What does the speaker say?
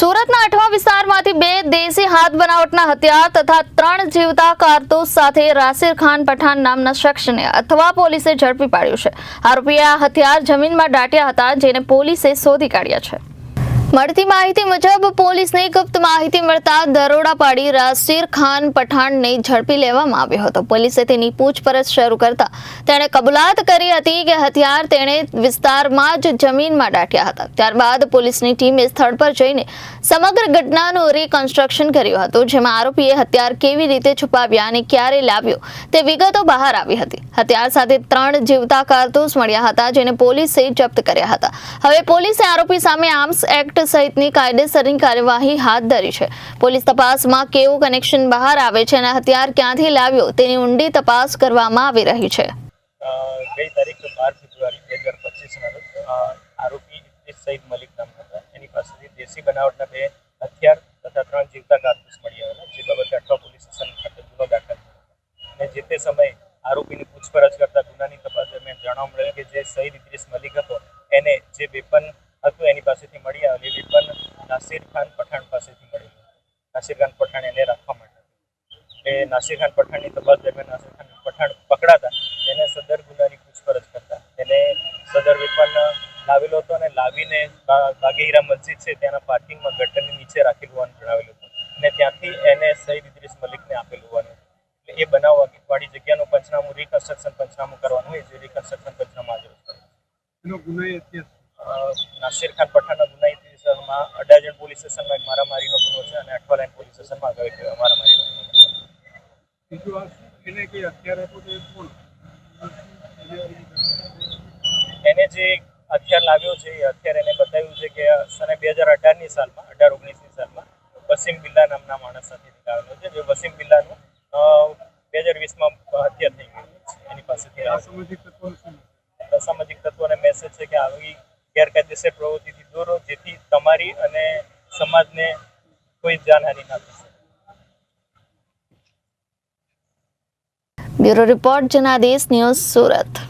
સુરતના અઠવા વિસ્તારમાંથી બે દેશી હાથ બનાવટના હથિયાર તથા ત્રણ જીવતા કારતૂસ સાથે રાસિર ખાન પઠાણ નામના શખ્સને અથવા પોલીસે ઝડપી પાડ્યું છે. આરોપીએ આ હથિયાર જમીનમાં દાટ્યા હતા, જેને પોલીસે શોધી કાઢ્યા છે. મળતી માહિતી મુજબ, પોલીસને ગુપ્ત માહિતી મળતા દરોડા પાડી રાસિર ખાન પઠાણને ઝડપી લેવામાં આવ્યો હતો. પોલીસે તેની પૂછપરછ શરૂ કરતા તેણે કબૂલાત કરી હતી કે હથિયાર તેણે વિસ્તારમાં જ જમીનમાં દાટ્યા હતા. ત્યારબાદ પોલીસની ટીમે સ્થળ પર જઈને સમગ્ર ઘટનાનું રિકન્સ્ટ્રક્શન કર્યું હતું, જેમાં આરોપીએ હથિયાર કેવી રીતે છુપાવ્યા અને ક્યારે લાવ્યો તે વિગતો બહાર આવી હતી. હથિયાર સાથે ત્રણ જીવતા કારતૂસ મળ્યા હતા, જેને પોલીસે જપ્ત કર્યા હતા. હવે પોલીસે આરોપી સામે આર્મ્સ એક્ટ સહિતની કાયદેસરની કાર્યવાહી હાથ ધરી છે. પોલીસ તપાસમાં કેવું કનેક્શન બહાર આવે છે અને હથિયાર ક્યાંથી લાવ્યો તેની ઊંડી તપાસ કરવામાં આવી રહી છે. ગઈ તારીખ બાર ફેબ્રુઆરી બે હજાર પચીસના આરોપી ઇદ્રીસ મલિક નામના હતા. એની પાસેથી દેશી બનાવટના બે હથિયાર તથા ત્રણ જીવતા કારતૂસ મળી જે બાબતે અઠવા પોલીસ સ્ટેશન ખાતે જે તે સમયે આરોપીની પૂછપરછ કરતા ગુનાની તપાસ દરમિયાન જાણવા મળેલ કે જે સઈદ ઇદ્રીસ મલિક હતો, એને જે વેપન હતું, એની પાસેથી મળી આવેલી એ વેપન નાસિર ખાન પઠાણ પાસેથી મળેલું નાસિર ખાન પઠાણ એને રાખવા માટે એટલે નાસિર ખાન પઠાણની તપાસ દરમિયાન નાસિર ખાન પઠાણ પકડાતા, તેને સદર ગુનાની પૂછપરછ કરતા. એને સદર વિપન લાવેલો હતો અને લાવીને બાગેહીરા મસ્જિદ છે, ત્યાંના પાર્કિંગમાં ગટરની નીચે રાખેલું હોવાનું જણાવેલું હતું. અને ત્યાંથી એને સઈદ ઇદ્રીસ મલિકને આપેલું હોવાનું એટલે એ બનાવ વાળી જગ્યાનું પંચનામું રિકન્સ્ટ્રક્શન પંચનામું કરવાનું હોય, જે રિકન્સ્ટ્રક્શન પંચનામું આજે એનો ગુનો નાસિર ખાન પઠાણના ગુનાહિત વિસ્તારમાં અડાજણ પોલીસ સ્ટેશનમાં એક મારામારીનો ગુનો છે અને અઠવા લાઈન પોલીસ સ્ટેશનમાં આગળ એક મારામારીનો ગુનો છે? એને જે હથિયાર લાવ્યો છે એ હથિયાર એને બતાવ્યું છે કે સને બે હજાર અઢારની સાલમાં અઢાર ઓગણીસની સાલમાં વસીમ બિલ્લા નામના માણસ સાથે નીકળેલો છે જે વસીમ બિલ્લાનું બે હજાર વીસમાં હત્યા થઈ ગઈ છે. એની પાસેથી સામાજિક અસામાજિક તત્વોને મેસેજ છે કે આવી ગેરકાયદેસર પ્રવૃત્તિથી દૂર રહો, જેથી તમારી અને સમાજને કોઈ જાનહાનિ ના થશે. Bureau report, Janadesh, news, Surat.